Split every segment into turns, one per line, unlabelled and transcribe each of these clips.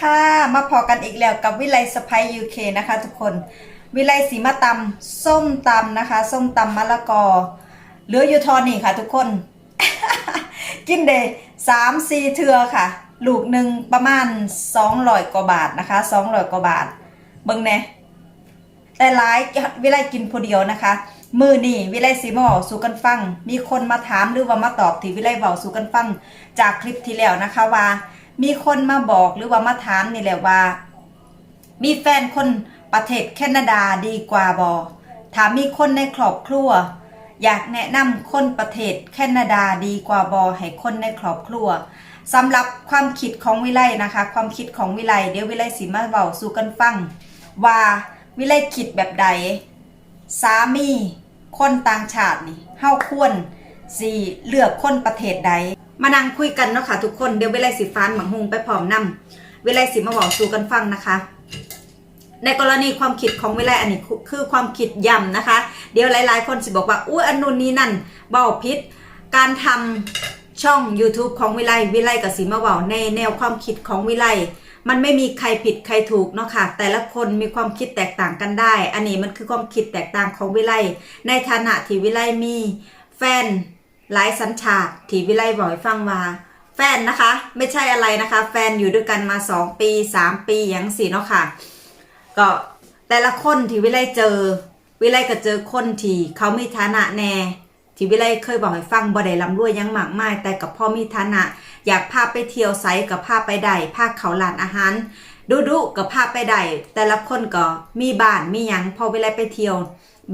ค่ะ มาพอกันอีกแล้วกับวิไลสไปยูเคนะคะทุกคน วิไลสีมาตำส้มตำนะคะ ส้มตำมะละกอ เหลืออยู่ทอนี่ค่ะทุกคน กินเดย์สามสี่เทือค่ะ ลูกหนึ่งประมาณสองร้อยกว่าบาทนะคะสองร้อยกว่าบาท เบิ่งแน่แต่หลายวิไลกินผู้เดียวนะคะ มือนี่วิไลสีมาเว้าสู่กันฟัง มีคนมาถามหรือว่ามาตอบที่วิไลเว้าสู่กันฟัง จากคลิปที่แล้วนะคะว่า มีคนมาบอกหรือว่ามาถามนี่แหละว่า มีแฟนคนประเทศแคนาดาดีกว่าบอถามมีคนในครอบครัว อยากแนะนำคนประเทศแคนาดาดีกว่าบอให้คนในครอบครัวสำหรับความคิดของวิไลนะคะ ความคิดของวิไลเดี๋ยววิไลสิมาเบาสู่กันฟัง ว่าวิไลคิดแบบใด สามี คนต่างชาตินี่เฮาควรสิเลือกคนประเทศใด มานั่งคุยกันเนาะค่ะทุกคนเดี๋ยวเวลาสิฟ้านหมังฮงไปพร้อมนำเวลาสิมาบอกสู่กันฟังนะคะ ในกรณีความคิดของวิไลอันนี้คือความคิดย่ำนะคะ เดี๋ยวหลาย ๆ คนสิบอกว่าอุ้ยอันนู้นนี้นั่นเบาพิษการทำช่อง YouTube ของวิไลวิไลกับสีมาเบาในแนวความคิดของวิไลมันไม่มีใครผิดใครถูกเนาะค่ะ แต่ละคนมีความคิดแตกต่างกันได้ อันนี้มันคือความคิดแตกต่างของวิไลในฐานะที่วิไลมีแฟน หลายสัญชาติที่วิไลบอกให้ฟังว่า แฟนนะคะ ไม่ใช่อะไรนะคะ แฟนอยู่ด้วยกันมา 2 ปี 3 ปีอย่างสี่เนาะค่ะ ก็แต่ละคนที่วิไลเจอ วิไลก็เจอคนที่เขามีฐานะแน่ที่วิไลเคยบอกให้ฟังบ่ได้ร่ำรวยยังหมากมายแต่กับพ่อมีฐานะ อยากพาไปเที่ยวไซกับพาไปได้พาเขาหลานอาหารดูดูกับพาไปได้แต่ละคนก็มีบ้านมีหยังพอวิไลไปเที่ยว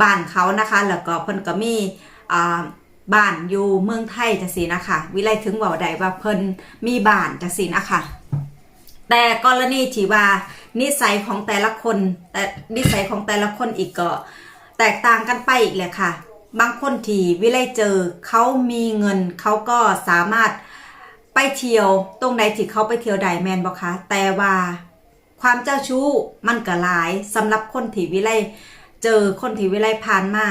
บ้านเขานะคะ แล้วก็เพิ่นก็มีอ่า บ้านอยู่เมืองไทยจังซี่นะคะ วิไลถึงว้าได้ว่าเพิ่นมีบ้านจังซี่นะคะ แต่กรณีที่ว่านิสัยของแต่ละคน แต่นิสัยของแต่ละคนอีกก็แตกต่างกันไปอีกเลยค่ะ บางคนที่วิไลเจอเขามีเงินเขาก็สามารถไปเที่ยวตรงใดที่เขาไปเที่ยวใดแมนบอกคะแต่ว่าความเจ้าชู้มันก็หลายสำหรับคนที่วิไลเจอคนที่วิไลผ่านมา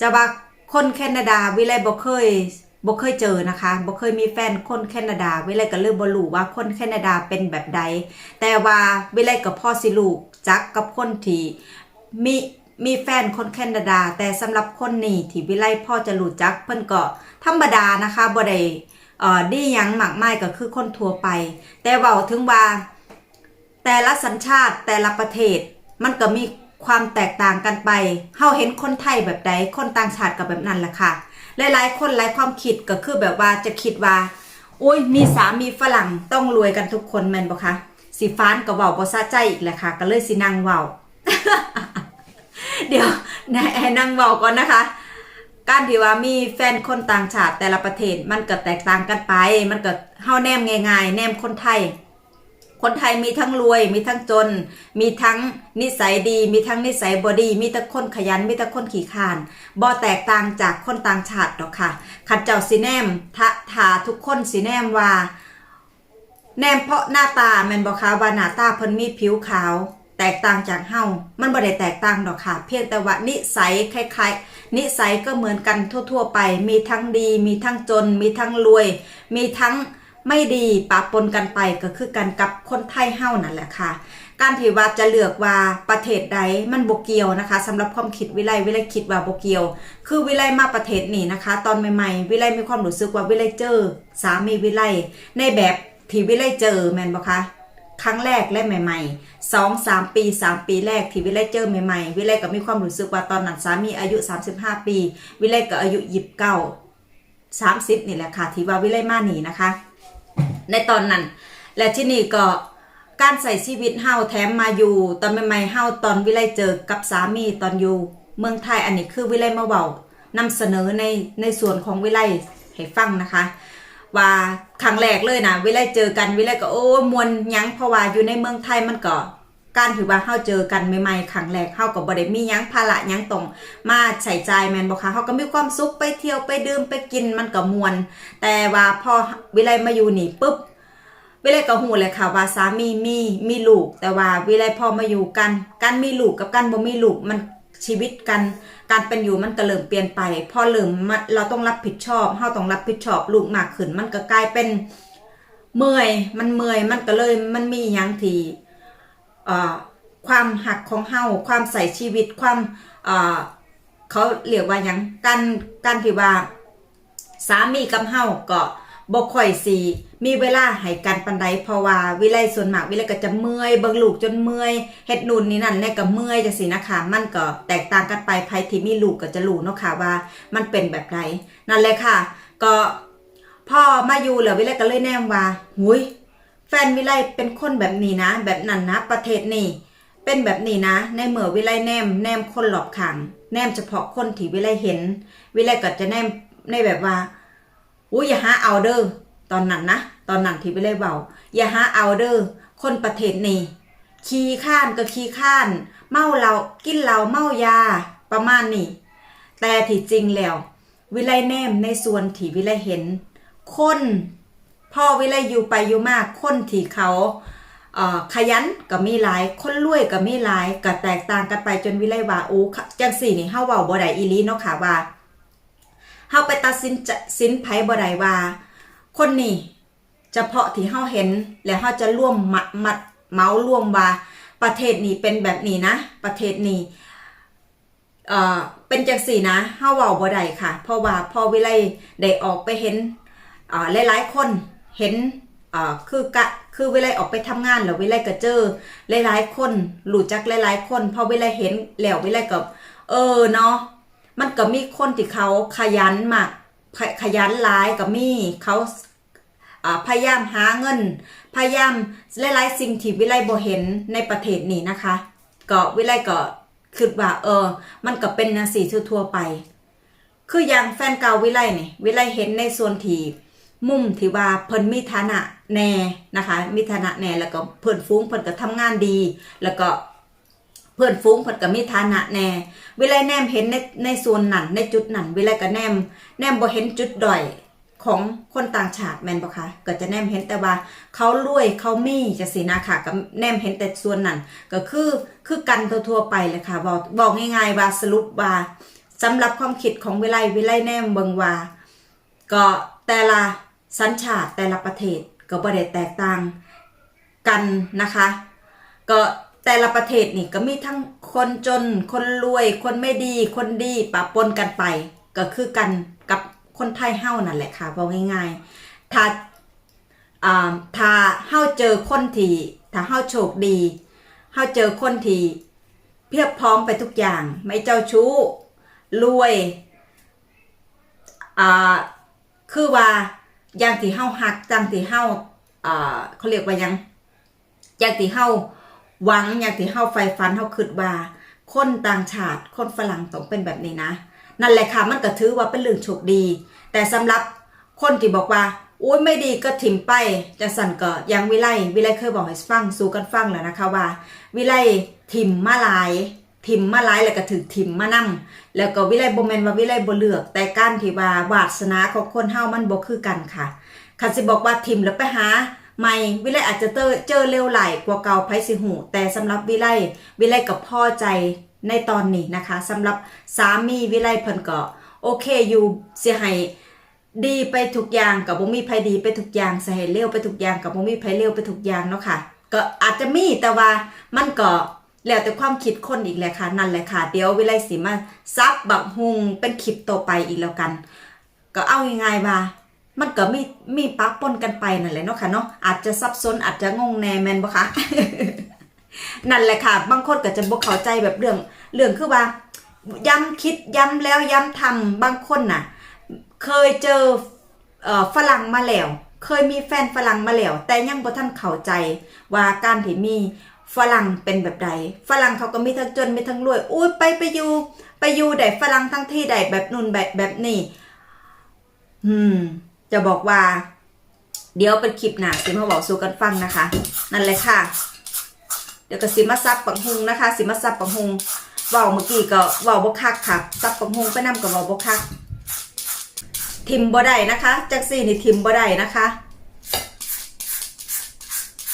จะว่า คนแคนาดาวิไลบ่เคยบ่เคยเจอนะคะบ่เคยมีแฟนคนแคนาดา วิไลก็เลยบ่รู้ว่าคนแคนาดาเป็นแบบใด แต่ว่าวิไลกับพ่อสิลูกจักกับคนที่มีมีแฟนคนแคนาดา แต่สำหรับคนนี้ที่วิไลพ่อจะรู้จักเพิ่นก็ธรรมดานะคะบ่ได้เอ่อดีหยังหมากไมายก็คือคนทั่วไป แต่เว้าถึงว่าแต่ละสัญชาติแต่ละประเทศมันก็มี ความแตกต่างกันไปเฮาเห็นคนไทยแบบใดคนต่างชาติก็แบบนั้นแหละค่ะ หลายๆ คนหลายความคิดก็คือแบบว่าจะคิดว่าอุ้ยมีสามีฝรั่งต้องรวยกันทุกคนแม่นบ่คะสิฟ้านก็เว้าบ่ซาใจอีกแหละค่ะ ก็เลยสินั่งเว้าเดี๋ยวให้นั่งเว้าก่อนนะคะ การที่ว่ามีแฟนคนต่างชาติแต่ละประเทศมันก็แตกต่างกันไป มันก็เฮาแนมง่ายๆ แนมคนไทย คนไทยมีทั้งรวย มีทั้งจน มีทั้งนิสัยดี มีทั้งนิสัยบอดี มีทั้งคนขยัน มีทั้งคนขี้ขานบ่แตกต่างจากคนต่างชาติดอกค่ะขัดเจ้าสีแนมทะทาทุกคนสีแนมว่า แนมเพราะหน้าตาแมนบอกคะว่าหน้าตาเพิ่นมีผิวขาวแตกต่างจากเฮา มันบ่ได้แตกต่างดอกค่ะ เพียงแต่ว่านิสัยคล้ายๆ นิสัยก็เหมือนกันทั่ว ๆ ไป มีทั้งดี มีทั้งจน มีทั้งรวย มีทั้ง ไม่ดีปะปนกันไปก็คือกันกับคนไทยเฮานั่นแหละค่ะ การที่ว่าจะเลือกว่าประเทศใดมันบ่เกียวนะคะสำหรับความคิดวิไลวิไลคิดว่าบ่เกียว คือวิไลมาประเทศนี้นะคะ ตอนใหม่ๆ วิไลมีความรู้สึกว่าวิไลเจอสามีวิไลในแบบที่วิไลเจอแมนบ่คะครั้งแรกและใหม่ๆสองสามปีสามปีแรกที่วิไลเจอใหม่ๆ วิไลก็มีความรู้สึกว่าตอนนั้นสามีอายุ 35 ปี วิไลก็อายุยิบเก้าสามสิบนี่แหละค่ะที่ว่าวิไลมาหนีนะคะ ในตอนนั้น และที่นี่ก็การใส่ชีวิตเฮาแถมมาอยู่ ตอนใหม่ๆเฮาตอนวิไลเจอกับสามีตอนอยู่ เมืองไทยอันนี้คือวิไลมาเบานำเสนอในในส่วนของวิไลให้ฟังนะคะ ว่าครั้งแรกเลยนะวิไลเจอกันวิไลก็โอ้มวนยังเพราะว่าอยู่ในเมืองไทยมันก็ การถือว่าเฮาเจอกันใหม่ๆครั้งแรกเฮาก็บ่ได้มียังภาระยังต้องมาใส่ใจายแม่นบ่คะเฮาก็มีความสุขไปเที่ยวไปดื่มไปกินมันก็มวน แต่ว่าพอวิไลมาอยู่นี่ปุ๊บวิไลก็หูเลยค่ะว่าสามีมีมีลูก แต่ว่าวิไลพอมาอยู่กัน การมีลูกกับการบ่มีลูกมันชีวิตกันการเป็นอยู่มันก็เริ่มเปลี่ยนไป พอเริ่มเราต้องรับผิดชอบเฮาต้องรับผิดชอบลูกมากขึ้น มันก็กลายเป็นเมื่อยมันเมื่อยมันก็เลยมันมีหยังที่ ความหักของเฮาความใส่ชีวิตความเอ่อเขาเรียกว่ายังการการที่ว่าสามีกับเฮาก็บ่ค่อยสิมีเวลาให้กันปันใดเพราะว่าวิไลส่วนมากวิไลก็จะเมื่อยเบิ่งลูกจนเมื่อยเฮ็ดนู่นนี่นั่นแน่ก็เมื่อยจังซี่นะคะมันก็แตกต่างกันไปใครที่มีลูกก็จะรู้เนาะค่ะว่ามันเป็นแบบไรนั่นเลยค่ะ ก็พ่อมาอยู่แล้ววิไลก็เลยแนมว่าหุย แฟนวิไลเป็นคนแบบนี้นะ แบบนั้นนะ ประเทศนี้เป็นแบบนี้นะ ในเมื่อวิไลแนมแนมคนหลอบขัง แนมเฉพาะคนที่วิไลเห็น วิไลก็จะแนมในแบบว่าอุ้ยอย่าหาเอาเด้อตอนนั้นนะตอนนั้นที่ไปเลเบาอย่าหาเอาเด้อคนประเทศนี้ขี้ข้านก็ขี้ข้าน เมาเหล้ากินเหล้าเมายาประมาณนี้แต่ที่จริงแล้ว วิไลแนมในส่วนที่วิไลเห็น คน พ่อวิไลอยู่ไปอยู่มากคนที่เขาเอ่อขยันก็มีหลาย คนรวยก็มีหลายก็แตกต่างกันไปจนวิไลว่าโอ้จังสี่นี่เฮาเว้าบ่ได้อีลีเนาะค่ะว่าเฮาไปตัดสินสินไผบ่ได้ว่า คนนี้เฉพาะที่เฮาเห็นแล้วเฮาจะร่วมมัดมัดเมาร่วมว่า ประเทศนี้เป็นแบบนี้นะ ประเทศนี้เอ่อเป็นจังสี่นะเฮาเว้าบ่ได้ค่ะ เพราะว่าพอวิไลได้ออกไปเห็นเอ่อหลายๆคน เห็นอ่อคือกะคือวิไลออกไปทำงานแล้ววิไลก็เจอหลายๆคนรู้จักหลายๆคนพอวิไลเห็นแล้ววิไลก็เออเนาะมันก็มีคนที่เขาขยันมากขขยันหลายก็มีเขาพยายามหาเงิน พยายามหลายๆสิ่งที่วิไลบ่เห็นในประเทศนี้นะคะ ก็วิไลก็คิดว่าเออ มันก็เป็นนาสีทั่วๆไป คืออย่างแฟนเก่าวิไลเนี่ยวิไลเห็นในส่วนที่ มุมที่ว่าเพิ่นมีฐานะแน่นะคะ มีฐานะแน่แล้วก็เพิ่นฟุ้งเพิ่นก็ทำงานดี แล้วก็เพื่อนฟุ้งเพิ่นก็มีฐานะแน่เวลาแนมเห็นในในส่วนนั้นในจุดนั้นเวลาก็แนม แนมบ่เห็นจุดด้อยของคนต่างชาติแม่นบ่คะก็จะแนมเห็นแต่ว่าเขารวยเขามีจังซี่นะค่ะก็แนมเห็นแต่ส่วนนั้นก็คือคือกันทั่วๆไปเลยค่ะบอกบอกง่ายๆว่าสรุปว่าสำหรับความคิดของวิไลวิไลแนมเบิงว่าก็แต่ละ สัญชาติแต่ละประเทศก็บ่ได้แตกต่างกันนะคะ ก็แต่ละประเทศนี่ก็มีทั้งคนจน คนรวย คนไม่ดี คนดีปะปนกันไป ก็คือกันกับคนไทยเฮ้านั่นแหละค่ะบอกง่ายๆ ถ้าอ่าถ้าเฮ้าเจอคนที่ ถ้าเฮ้าโชคดีเฮ้าเจอคนที่เพียบพร้อมไปทุกอย่าง ไม่เจ้าชู้ รวยอ่าคือว่า อย่างที่เฮ้าหักอย่างที่เฮ้าอ่าเขาเรียกว่ายังอย่างที่เฮ้าหวังอย่างที่เฮาไฟฟันเฮาคิดว่าคนต่างชาติคนฝรั่งต้องเป็นแบบนี้นะ นั่นแหละค่ะมันก็ถือว่าเป็นเรื่องโชคดี แต่สำหรับคนที่บอกว่าอุ้ยไม่ดีก็ถิ่มไปจะสั่นก็ยังวิไลวิไลเคยบอกให้ฟังสู่กันฟังแล้วนะคะว่า วิไลถิ่มมาลาย ถิมมาหลายแล้วก็ถือถิ่มมานํแล้วก็วิไลบ่แม่นว่าวิไลบ่เลือก แต่การที่ว่าวาสนาของคนเฮามันบ่คือกันค่ะคันสิบอกว่าถิมแล้วไปหาไม่วิไลอาจจะเจอเจอเร็วไหลกว่าเก่าไพสิหูแต่สำหรับวิไลวิไลกับพ่อใจในตอนนี้นะคะสำหรับสามีวิไลเพิ่นก็โอเคอยู่เสียให้ดีไปทุกอย่างกับบ่มีไผดีไปทุกอย่างเสียให้เร็วไปทุกอย่างกับบ่มีไผเร็วไปทุกอย่างเนาะค่ะก็อาจจะมีแต่ว่ามันก็ แล้วแต่ความคิดคนอีกแหละค่ะ นั่นแหละค่ะ เดี๋ยววิไลสิมาซับบักฮุงเป็นคลิปต่อไปอีกแล้วกัน ก็เอาง่ายๆว่า มันก็มีมีปะปนกันไปนั่นแหละเนาะค่ะเนาะอาจจะซับซ้อนอาจจะงงแนแมนบ่คะนั่นแหละค่ะ บางคนก็จะบ่เข้าใจแบบเรื่อง เรื่องคือว่า ย้ำคิดย้ำแล้วย้ำทำบางคนน่ะ เคยเจอเอฝรั่งมาแล้ว เคยมีแฟนฝรั่งมาแล้ว แต่ยังบ่ทันเข้าใจว่าการที่มี ฝรั่งเป็นแบบใดฝรั่งเขาก็มีทั้งจนมีทั้งรวยอุ้ยไปไปอยู่ ไปอยู่ได้ฝรั่งทั้งที่ใดแบบนู่นแบบแบบนี้อืม จะบอกว่า เดี๋ยวเป็นคลิปหนาสิมาบอกสู่กันฟังนะคะ นั่นแหละค่ะ เดี๋ยวก็สิมาซับปังฮุงนะคะ สิมาซับปังฮุงเว่าเมื่อกี้ก็เว่าบกคักค่ะซับปังฮุงไปนำกับเว่าบกคักทิมบ่ได้นะคะจักซี่นี่ทิมบ่ได้นะคะ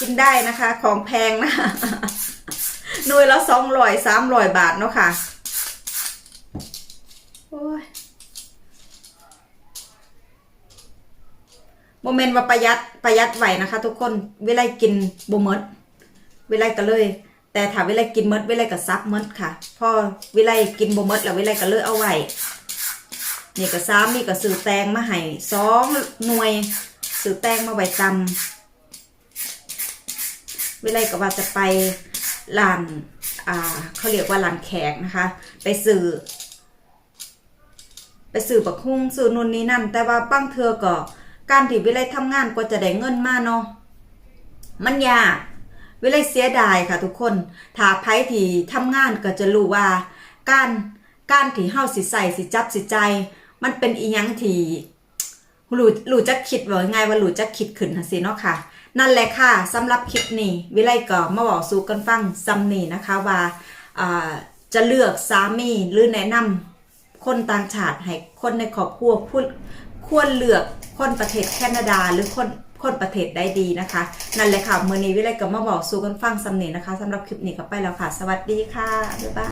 กินได้นะคะ ของแพงนะหน่วยละสองร้อยสามร้อยบาทเนาะค่ะโอ้ยโมเมนต์ว่าประหยัดประหยัดไหวนะคะ ทุกคนเวลากินบ่หมดเวลาก็เลย แต่ถ้าเวลากินหมดเวลาก็ซับหมดค่ะพอเวลากินบ่หมดแล้วเวลาก็เลยเอาไว้นี่ก็ซ้ำนี่ก็ซื้อแตงมาให้สองหน่วยซื้อแตงมาไว้ตำ เวลก็ว่าจะไปร้านอ่าเขาเรียกว่าร้านแขกนะคะ ไปซื้อไปซื้อบักฮุ่งซื้อนู่นนี่นั่น แต่ว่าบางเทือก็การที่วิไลทำงานกว่าจะได้เงินมาเนาะมันยากวิไลเสียดายค่ะทุกคนถ้าไผที่ทำงานก็จะรู้ว่า การการที่เฮาสิใส่สิจับสิใจ มันเป็นอีหยังที่ รู้รู้จักคิดว่าไงว่ารู้จักคิดขึ้นทังสิเนาะค่ะ นั่นแหละค่ะสำหรับคลิปนี้ วิไลก็มาบอกสู่กันฟังซ้ำนี่นะคะว่าจะเลือกสามีหรือแนะนำคนต่างชาติให้คนในครอบครัวพูดควรเลือกคนประเทศแคนาดาหรือคนคนประเทศได้ดีนะคะ นั่นแหละค่ะเมื่อนี้วิไลก็มาบอกสู่กันฟังสำเนีนะคะสำหรับคลิปนี้ก็ไปแล้วค่ะ สวัสดีค่ะบ๊ายบาย